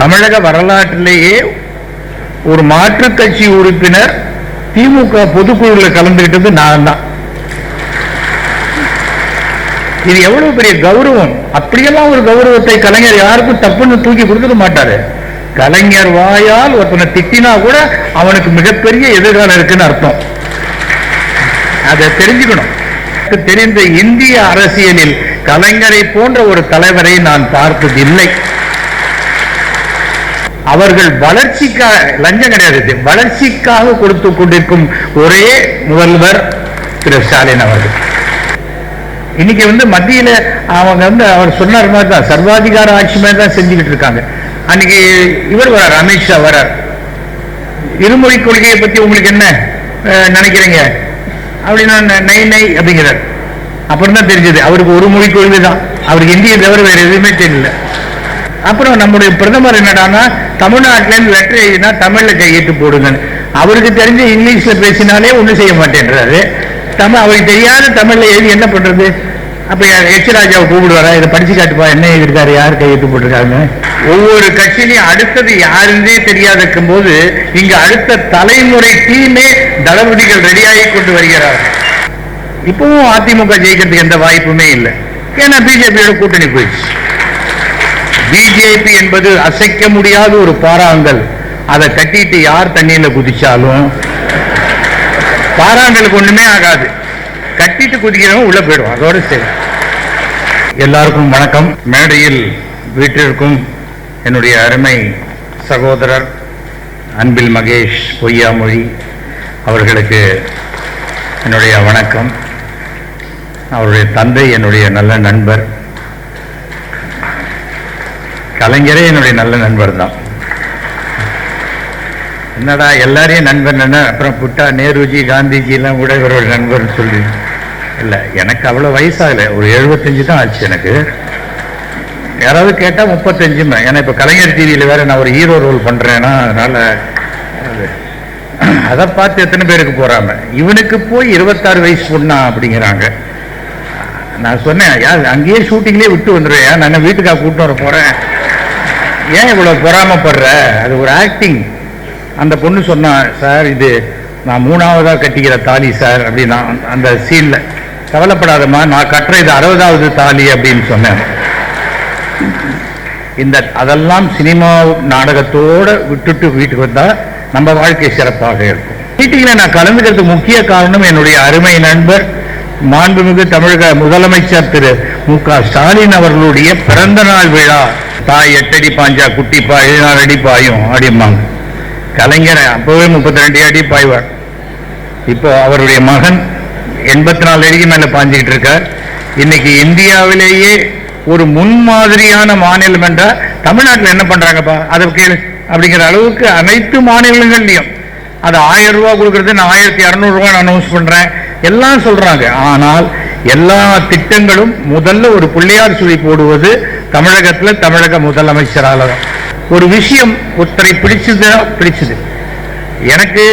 தமிழக வரலாற்றிலேயே ஒரு மாற்றுக் கட்சி உறுப்பினர் திமுக பொதுக்குழுவில் கலந்துகிட்டது நான் தான் இது எவ்வளவு பெரிய கௌரவம்? அப்படியெல்லாம் ஒரு கௌரவத்தை கலைஞர் யாருக்கும் தப்புன்னு தூக்கி கொடுத்துட மாட்டாரு. கலைஞர் வாயால் ஒருத்தனை திட்டினா கூட அவனுக்கு மிகப்பெரிய எதிர்காலம் இருக்குன்னு அர்த்தம். அதை தெரிஞ்சுக்கணும். எனக்கு தெரிந்த இந்திய அரசியலில் கலைஞரை போன்ற ஒரு தலைவரை நான் பார்த்ததில்லை. அவர்கள் வளர்ச்சிக்காக லஞ்சம் கிடையாது. வளர்ச்சிக்காக கொடுத்து கொண்டிருக்கும் ஒரே முதல்வர் திரு ஸ்டாலின் அவர்கள். இன்னைக்கு வந்து மத்தியில அவங்க வந்து அவர் சொன்னார் மாதிரி தான் சர்வாதிகார ஆட்சி மாதிரி தான் செஞ்சுக்கிட்டு இருக்காங்க. அன்னைக்கு இவர் வரார் அமித்ஷா வரார். இருமொழி கொள்கையை பத்தி உங்களுக்கு என்ன அஹ், நினைக்கிறீங்க? அப்படின்னா நை நை அப்படிங்கிறார். அப்புறம் தான் தெரிஞ்சது அவருக்கு ஒரு மொழி கொள்கை தான். அவருக்கு இந்தியை தவிர வேற எதுவுமே தெரியல. அப்புறம் நம்முடைய பிரதமர் என்னடான்னா தமிழ்நாட்டிலேருந்து லெட்டர் எழுதினா தமிழில் கையெழுத்து போடுங்கன்னு. அவருக்கு தெரிஞ்ச இங்கிலீஷில் பேசினாலே ஒன்றும் செய்ய மாட்டேன்றாரு. தமிழ் அவருக்கு தெரியாத தமிழ்ல எழுதி என்ன பண்றது? அப்போ எச் ராஜாவை கூப்பிடுவாரா? இதை படிச்சு காட்டுப்பா என்ன எழுதியிருக்காரு? யார் கையெழுத்து போட்டிருக்காங்க ஒவ்வொரு கட்சியிலையும் அடுத்தது யாருந்தே தெரியாத இருக்கும்போது இங்க அடுத்த தலைமுறை டீமே தளபதிகள் ரெடியாகி கொண்டு வருகிறார்கள். இப்பவும் அதிமுக ஜெயிக்கிறதுக்கு எந்த வாய்ப்புமே இல்லை. ஏன்னா பிஜேபியோட கூட்டணி போயிடுச்சு. பிஜேபி என்பது அசைக்க முடியாத ஒரு பாறாங்கல். அதை கட்டிட்டு யார் தண்ணியில் குதிச்சாலும் பாறாங்கலுக்கு ஒண்ணுமே ஆகாது. கட்டிட்டு குதிக்கிறவங்க உள்ள போயிடும் அதோட சரி. எல்லாருக்கும் வணக்கம். மேடையில் வீட்டிற்கும் என்னுடைய அருமை சகோதரர் அன்பில் மகேஷ் பொய்யாமொழி அவர்களுக்கு என்னுடைய வணக்கம். அவருடைய தந்தை என்னுடைய நல்ல நண்பர். கலைஞரே என்னுடைய நல்ல நண்பர் தான். என்னடா எல்லாரையும் நண்பன் அப்புறம் புட்டா நேருஜி காந்திஜிலாம் கூட இவரோட நண்பர்னு சொல்லி. இல்லை எனக்கு அவ்வளோ வயசாகலை ஒரு எழுபத்தஞ்சு தான் ஆச்சு எனக்கு. யாராவது கேட்டால் முப்பத்தஞ்சு ஏன்னா இப்போ கலைஞர் டிவியில் வேறு நான் ஒரு ஹீரோ ரோல் பண்ணுறேன்னா அதனால் அது அதை பார்த்து எத்தனை பேருக்கு போகிறாங்க இவனுக்கு போய் இருபத்தாறு வயசு பொண்ணா அப்படிங்கிறாங்க. நான் சொன்னேன் யார் அங்கேயே ஷூட்டிங்லேயே விட்டு வந்துடுவேன் நான் வீட்டுக்காக கூப்பிட்டு வர போகிறேன் ஏன் இவ்வளோ பொறாமப்படுற? அது ஒரு ஆக்டிங் அந்த பொண்ணு சொன்னான் சார் இது நான் மூணாவதாக கட்டிக்கிற தாலி சார் அப்படின்னா அந்த சீனில் கவலைப்படாதம்மா நான் கட்டுற இது அறுபதாவது தாலி அப்படின்னு சொன்னேன். இந்த அதெல்லாம் சினிமா நாடகத்தோட விட்டுட்டு வீட்டுக்கு வந்தால் நம்ம வாழ்க்கை சிறப்பாக இருக்கும். மீட்டிங்கில் நான் கலந்துக்கிறதுக்கு முக்கிய காரணம் என்னுடைய அருமை நண்பர் மாண்புமிகு தமிழக முதலமைச்சர் திரு மு க. ஸ்டாலின் அவர்களுடைய பிறந்த நாள் விழா. தாய் எட்டடி பாஞ்சா குட்டி ஏழு எழுநாள் அடி பாயும் அப்படிம்பாங்க. கலைஞரை அப்பவே முப்பத்தி ரெண்டு அடி பாய்வார். இப்போ அவருடைய மகன் எண்பத்தி நாலு அடிக்கு மேலே பாஞ்சிக்கிட்டு இருக்கார். இன்னைக்கு இந்தியாவிலேயே ஒரு முன்மாதிரியான மாநிலம் என்றால் தமிழ்நாட்டில் என்ன பண்ணுறாங்கப்பா அதை கேளு. அப்படிங்கிற அளவுக்கு அனைத்து மாநிலங்கள்லையும் அது ஆயிரம் ரூபா கொடுக்கறது நான் ஆயிரத்தி இரநூறுவா நான் அனௌன்ஸ் பண்ணுறேன் எல்லாம் சொல்கிறாங்க ஆனால் எல்லா திட்டங்களும் முதல்ல ஒரு பிள்ளையார் சுழி போடுவது தமிழகத்தில் தமிழக முதலமைச்சரால தான். ஒரு விஷயம் ஒருத்தரை பிடிச்சதுன்னா பிடிச்சது. எனக்கு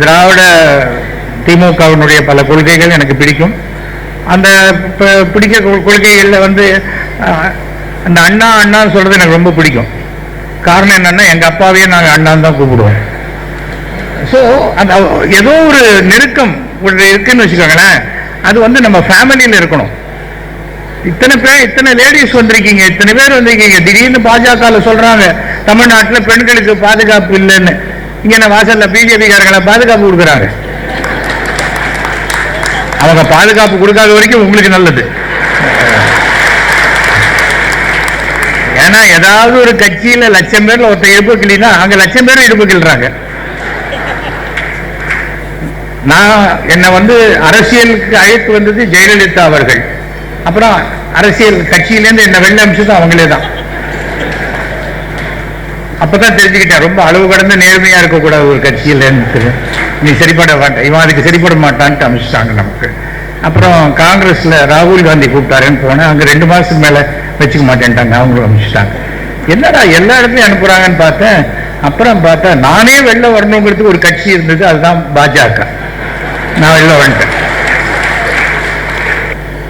திராவிட திமுகவினுடைய பல கொள்கைகள் எனக்கு பிடிக்கும். அந்த பிடிக்க கொள்கைகளில் வந்து அந்த அண்ணா அண்ணான்னு சொல்கிறது எனக்கு ரொம்ப பிடிக்கும். காரணம் என்னென்னா எங்கள் அப்பாவையே நாங்கள் அண்ணான்னு தான் கூப்பிடுவோம். ஸோ அந்த ஏதோ ஒரு நெருக்கம் இருக்குன்னு வச்சுக்கோங்களேன். அது வந்து நம்ம ஃபேமிலியில் இருக்கணும். இத்தனை பேர் இத்தனை லேடிஸ் வந்திருக்கீங்க இத்தனை பேர் வந்திருக்கீங்க. திடீர்னு பாஜகவில் சொல்றாங்க தமிழ்நாட்டில் பெண்களுக்கு பாதுகாப்பு இல்லைன்னு. இங்க நான் வாசலில் பிஜேபி பாதுகாப்பு கொடுக்குறாங்க அவங்க பாதுகாப்பு கொடுக்காத வரைக்கும் உங்களுக்கு நல்லது. ஏன்னா ஏதாவது ஒரு கட்சியில லட்சம் பேர்ல ஒருத்தர் இடுப்பு கிளினா அங்க லட்சம் பேரும் இடுப்பு கிள்றாங்க நான் என்னை வந்து அரசியலுக்கு அழைத்து வந்தது ஜெயலலிதா அவர்கள். அப்புறம் அரசியல் கட்சியிலேருந்து என்னை வெளில அமிச்சது அவங்களே தான். அப்பதான் தெரிஞ்சுக்கிட்டேன் ரொம்ப அளவு கடந்த நேர்மையா இருக்கக்கூடாது ஒரு கட்சியிலேருந்து. நீ சரிப்பட மாட்டேன் இவன் அதுக்கு சரிப்பட மாட்டான்ட்டு அமிச்சிட்டாங்க நமக்கு. அப்புறம் காங்கிரஸ்ல ராகுல் காந்தி கூப்பிட்டாருன்னு போனேன் அங்கே ரெண்டு மாதத்துக்கு மேலே வச்சுக்க மாட்டேன்ட்டாங்க அவங்களும் அமிச்சிட்டாங்க. என்னடா எல்லா இடத்துலையும் அனுப்புகிறாங்கன்னு பார்த்தேன். அப்புறம் பார்த்தா நானே வெளில வரணுங்கிறதுக்கு ஒரு கட்சி இருந்தது அதுதான் பாஜக. நான் வெளில வந்துட்டேன்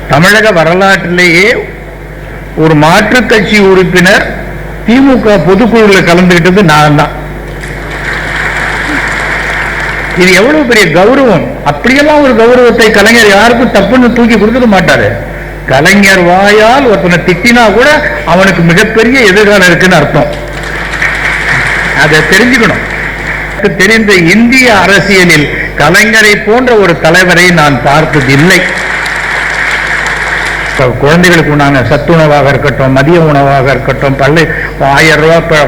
தமிழக வரலாற்றிலேயே ஒரு மாற்றுக் கட்சி உறுப்பினர் திமுக பொதுக்குழுவில் கலந்துகிட்டது நான் தான். இது எவ்வளவு பெரிய கௌரவம்? அப்படியெல்லாம் ஒரு கௌரவத்தை கலைஞர் யாருக்கும் தப்புன்னு தூக்கி கொடுத்துக்க மாட்டாரு. கலைஞர் வாயால் ஒருத்தனை திட்டினா கூட அவனுக்கு மிகப்பெரிய எதிர்காலம் இருக்குன்னு அர்த்தம். அதை தெரிஞ்சுக்கணும். எனக்கு தெரிந்த இந்திய அரசியலில் கலைஞரை போன்ற ஒரு தலைவரை நான் பார்த்ததில்லை. குழந்தைகளுக்கு உண்டான சத்துணவாக இருக்கட்டும் மதிய உணவாக இருக்கட்டும் பள்ளி ஆயிரம் ரூபா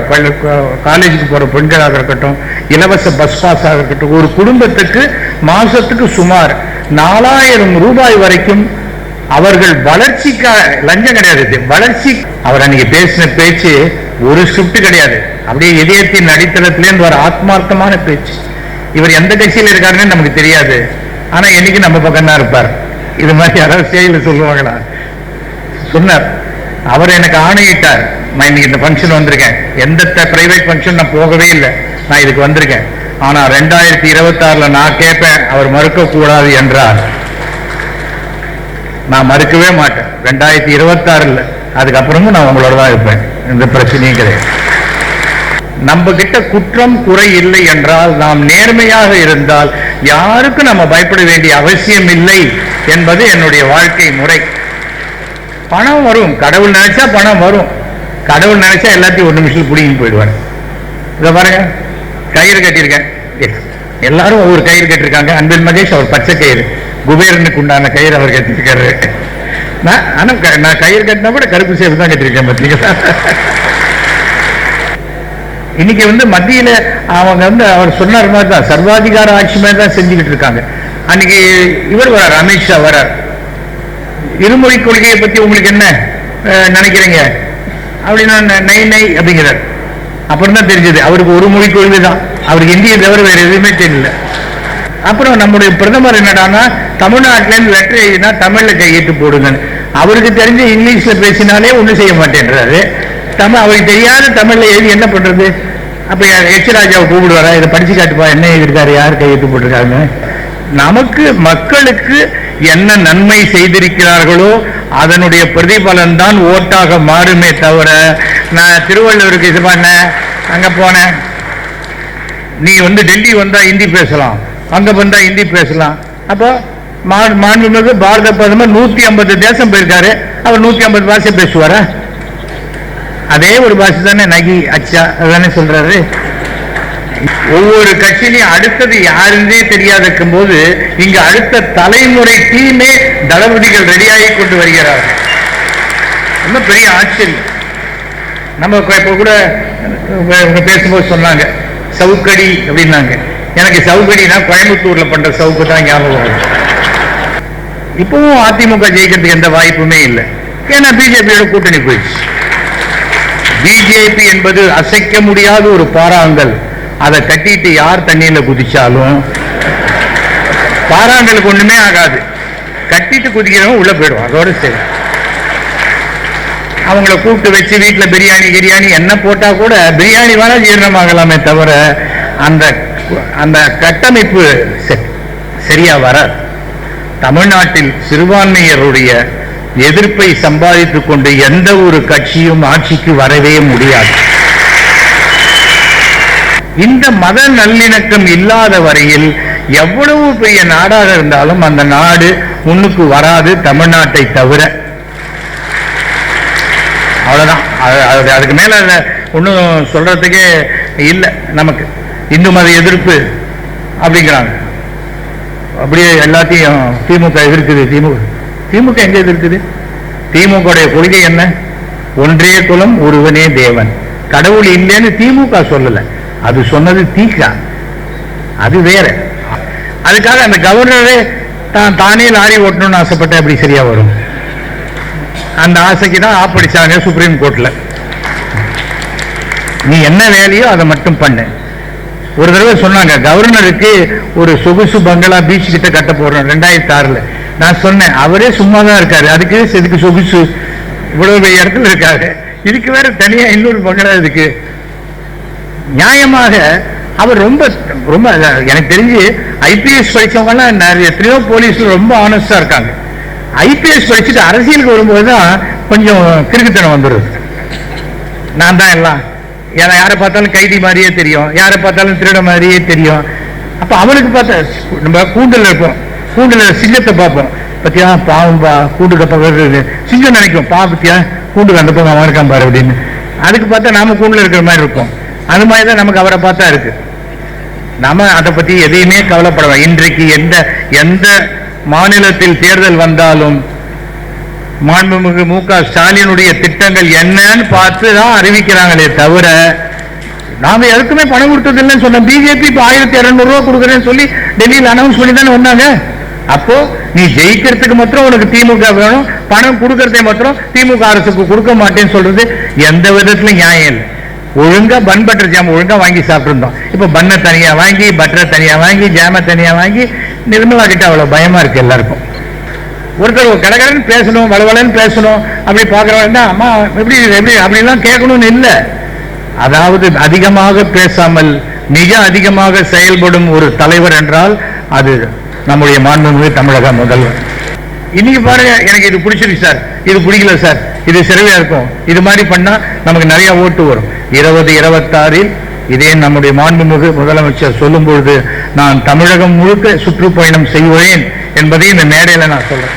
காலேஜுக்கு போற பெண்களாக இருக்கட்டும் இலவச பஸ் பாஸாக இருக்கட்டும் ஒரு குடும்பத்துக்கு மாசத்துக்கு சுமார் நாலாயிரம் ரூபாய் வரைக்கும் அவர்கள் வளர்ச்சிக்காக லஞ்சம் கிடையாது. வளர்ச்சி. அவர் அன்னைக்கு பேசின பேச்சு ஒரு ஷிஃப்ட் கிடையாது. அப்படியே இதயத்தின் அடித்தளத்திலேருந்து வர ஆத்மார்த்தமான பேச்சு. இவர் எந்த கட்சியில் இருக்காருன்னு நமக்கு தெரியாது. ஆனா என்னைக்கு நம்ம பக்கம் தான் இருப்பார். இது மாதிரி யாராவது செயலில் சொல்லுவாங்களா? சொன்னார். அவர் எனக்கு ஆணையிட்டார். நான் இன்னைக்கு இந்த ஃபங்க்ஷன் வந்திருக்கேன். எந்த பிரைவேட் ஃபங்க்ஷன் நான் போகவே இல்லை. நான் இதுக்கு வந்திருக்கேன். ஆனா ரெண்டாயிரத்தி இருபத்தி ஆறுல நான் கேட்பேன். அவர் மறுக்க கூடாது என்றார். நான் மறுக்கவே மாட்டேன். ரெண்டாயிரத்தி இருபத்தி ஆறுல அதுக்கப்புறமும் நான் உங்களோட தான் இருப்பேன். எந்த பிரச்சனையும் கிடையாது. நம்ம கிட்ட குற்றம் குறை இல்லை என்றால் நாம் நேர்மையாக இருந்தால் யாருக்கும் நம்ம பயப்பட வேண்டிய அவசியம் இல்லை என்பது என்னுடைய வாழ்க்கை முறை. பணம் வரும். கடவுள் நினைச்சா பணம் வரும். கடவுள் நினைச்சா எல்லாத்தையும் ஒரு நிமிஷத்தில் பிடிங்கி போயிடுவார். இதை பாருங்க. கயிறு கட்டியிருக்கேன். எல்லாரும் ஒவ்வொரு கயிறு கட்டிருக்காங்க அன்பில் மகேஷ் அவர் பச்சை கயிறு. குபேரனுக்கு உண்டான கயிறு அவர் கட்டிருக்காரு நான் ஆனால் நான் கயிறு கட்டினா கூட கருப்பு சேப்பு தான் கட்டிருக்கேன் பார்த்தீங்களா இன்னைக்கு வந்து மத்தியில அவங்க வந்து அவர் சொன்னார் மாதிரி தான் சர்வாதிகார ஆட்சி மாதிரி தான் செஞ்சுக்கிட்டு இருக்காங்க. அன்னைக்கு இவர் வரார் அமித்ஷா வரார். இருமொழி கொள்கையை பத்தி உங்களுக்கு என்ன நினைக்கிறீங்க? அப்படின்னா நை நை அப்படிங்கிறார். அப்புறம் தான் தெரிஞ்சது அவருக்கு ஒரு மொழி கொள்கை தான். அவருக்கு இந்தியை தவிர வேற எதுவுமே தெரியல. அப்புறம் நம்முடைய பிரதமர் என்னடான்னா தமிழ்நாட்டிலேருந்து லெட்டர் எழுதினா தமிழில் கையெழுத்து போடுங்கன்னு. அவருக்கு தெரிஞ்ச இங்கிலீஷில் பேசினாலே ஒன்றும் செய்ய மாட்டேன்றாரு. தமிழ் அவருக்கு தெரியாத தமிழ்ல எழுதி என்ன பண்றது? அப்ப எச் ராஜாவை கூப்பிடுவாரா? இதை படிச்சு காட்டுப்பா. என்ன எழுதியிருக்காரு? யார் கையெழுத்து போட்டிருக்காங்க? நமக்கு மக்களுக்கு என்ன நன்மை செய்திருக்கிறார்களோ அதனுடைய பிரதிபலன் தான் ஓட்டாக மாறுமே தவிர நான் திருவள்ளுவருக்கு இது பண்ணேன் அங்க போனேன் நீ வந்து டெல்லி வந்தா ஹிந்தி பேசலாம். அங்க வந்தா ஹிந்தி பேசலாம். அப்போ மா- மாண்புமிகு பாரத பிரதமர் நூத்தி ஐம்பது தேசம் போயிருக்காரு. அவர் நூத்தி ஐம்பது பாஷை பேசுவாரா? அதே ஒரு பாஷை தானே நகி அச்சா அதானே சொல்றாரு. ஒவ்வொரு கட்சியிலையும் அடுத்தது யாருன்னே இருக்கும் போது இங்க அடுத்த தலைமுறை டீமே தளபதிகள் ரெடியாகி கொண்டு வருகிறார்கள் ரொம்ப பெரிய ஆச்சரியம். நம்ம இப்ப கூட பேசும்போது சொன்னாங்க சவுக்கடி அப்படின்னாங்க. எனக்கு சவுக்கடினா கோயம்புத்தூர்ல பண்ற சவுக்கு தான் ஞாபகம் வரும் இப்பவும் அதிமுக ஜெயிக்கிறதுக்கு எந்த வாய்ப்புமே இல்லை. ஏன்னா பிஜேபியோட கூட்டணி போயிடுச்சு. பிஜேபி என்பது அசைக்க முடியாத ஒரு பாறாங்கல். அதை கட்டிட்டு யார் தண்ணியில் குதிச்சாலும் பாறாங்கலுக்கு ஒண்ணுமே ஆகாது. கட்டிட்டு குதிக்கிறவங்க உள்ள போயிடுவான் அதோட சரி. அவங்கள கூப்பிட்டு வச்சு வீட்டில் பிரியாணி கிரியாணி என்ன போட்டா கூட பிரியாணி வேணா ஜீரணமாகலாமே தவிர அந்த அந்த கட்டமைப்பு சரியா வராது. தமிழ்நாட்டில் சிறுபான்மையருடைய எதிர்ப்பை சம்பாதித்துக் கொண்டு எந்த ஒரு கட்சியும் ஆட்சிக்கு வரவே முடியாது. இந்த மத நல்லிணக்கம் இல்லாத வரையில் எவ்வளவு பெரிய நாடாக இருந்தாலும் அந்த நாடு முன்னுக்கு வராது தமிழ்நாட்டை தவிர. அவ்வளவுதான். அது- அதுக்கு மேல ஒன்றும் சொல்றதுக்கே இல்லை நமக்கு. இந்து மத எதிர்ப்பு அப்படிங்கிறாங்க. அப்படியே எல்லாத்தையும் திமுக எதிர்க்குது திமுக. திமுக எங்க எதிர்க்குது திமுக கொள்கை என்ன? ஒன்றே குலம் ஒருவனே தேவன். கடவுள் இல்லைன்னு திமுக சொல்லல. அது சொன்னது தீக அது வேற. அதுக்காக அந்த கவர்னரே தான் தானே லாரி ஓட்டணும்னு ஆசைப்பட்ட அப்படி சரியா வரும்? அந்த ஆசைக்கு தான் ஆப்படிச்சாங்க சுப்ரீம் கோர்ட்ல. நீ என்ன வேலையோ அதை மட்டும் பண்ணு. ஒரு தடவை சொன்னாங்க கவர்னருக்கு ஒரு சொகுசு பங்களா பீச் கிட்ட கட்ட போறோம் ரெண்டாயிரத்தி ஆறுல. நான் சொன்னேன். அவரே சும்மா தான் இருக்காரு. அதுக்கு இதுக்கு சொகுசு. இவ்வளவு இடத்துல இருக்காரு. இதுக்கு வேற தனியா இன்னொரு பங்களா இருக்கு. நியாயமாக அவர் ரொம்ப ரொம்ப எனக்கு தெரிஞ்சு ஐபிஎஸ் படிச்சவங்க எல்லாம் நிறைய எத்தனையோ போலீஸ்ல ரொம்ப ஆனஸ்டா இருக்காங்க. ஐபிஎஸ் படிச்சுட்டு அரசியலுக்கு வரும்போது தான் கொஞ்சம் கிறுக்குத்தனம் வந்துடுது நான் தான் எல்லாம். ஏன்னா யாரை பார்த்தாலும் கைதி மாதிரியே தெரியும். யாரை பார்த்தாலும் திருட மாதிரியே தெரியும். அப்போ அவனுக்கு பார்த்தா நம்ம கூண்டில் இருப்போம். கூண்டுல சிங்கத்தை பார்ப்போம். பத்தியா பாவம் பா கூண்டுக்கு பக்கம் சிங்கம் நினைக்கும். பா பத்தியா கூண்டுக்கு அந்த பக்கம் அவன் இருக்கான் பாரு அப்படின்னு. அதுக்கு பார்த்தா நாம கூண்டுல இருக்கிற மாதிரி இருக்கும். அது மாதிரி தான் நமக்கு அவரை பார்த்தா இருக்கு. நாம அதை பத்தி எதையுமே கவலைப்படலாம் இன்றைக்கு எந்த எந்த மாநிலத்தில் தேர்தல் வந்தாலும் மாண்புமிகு மு க ஸ்டாலினுடைய திட்டங்கள் என்னன்னு பார்த்து தான் அறிவிக்கிறாங்களே தவிர நாம எதுக்குமே பணம் கொடுத்ததில்லைன்னு சொன்னோம். பிஜேபி இப்போ ஆயிரத்தி இரநூறுவா கொடுக்குறேன்னு சொல்லி டெல்லியில் அனௌன்ஸ் பண்ணி தானே வந்தாங்க? அப்போ நீ ஜெயிக்கிறதுக்கு மாத்திரம் உனக்கு திமுக வேணும். பணம் கொடுக்கறதை மாத்திரம் திமுக அரசுக்கு கொடுக்க மாட்டேன்னு சொல்றது எந்த விதத்துல நியாயம் இல்லை. ஒழுங்கா பன் பட்டர் ஜாம் ஒழுங்கா வாங்கி சாப்பிட்டுருந்தோம். இப்ப பண்ணை தனியா வாங்கி பட்டரை தனியா வாங்கி ஜாமை தனியா வாங்கி நிர்மலா கிட்ட அவ்வளவு பயமா இருக்கு எல்லாருக்கும். ஒருத்தர் கடகடன்னு பேசணும் வளவலன்னு பேசணும் அப்படி பாக்குறவன்னா அம்மா எப்படி எப்படி? அப்படிலாம் கேட்கணும்னு இல்லை. அதாவது அதிகமாக பேசாமல் மிக அதிகமாக செயல்படும் ஒரு தலைவர் என்றால் அது நம்முடைய மாண்புமிகு தமிழக முதல்வர். இன்னைக்கு பாருங்க எனக்கு இது பிடிச்சிருக்கு சார். இது பிடிக்கல சார். இது சிறவையா இருக்கும். இது மாதிரி பண்ணா நமக்கு நிறைய ஓட்டு வரும். இருபது இருபத்தாறில் இதே நம்முடைய மாண்புமிகு முதலமைச்சர் சொல்லும் பொழுது நான் தமிழகம் முழுக்க சுற்றுப்பயணம் செய்வேன் என்பதை இந்த மேடையில நான் சொல்றேன்.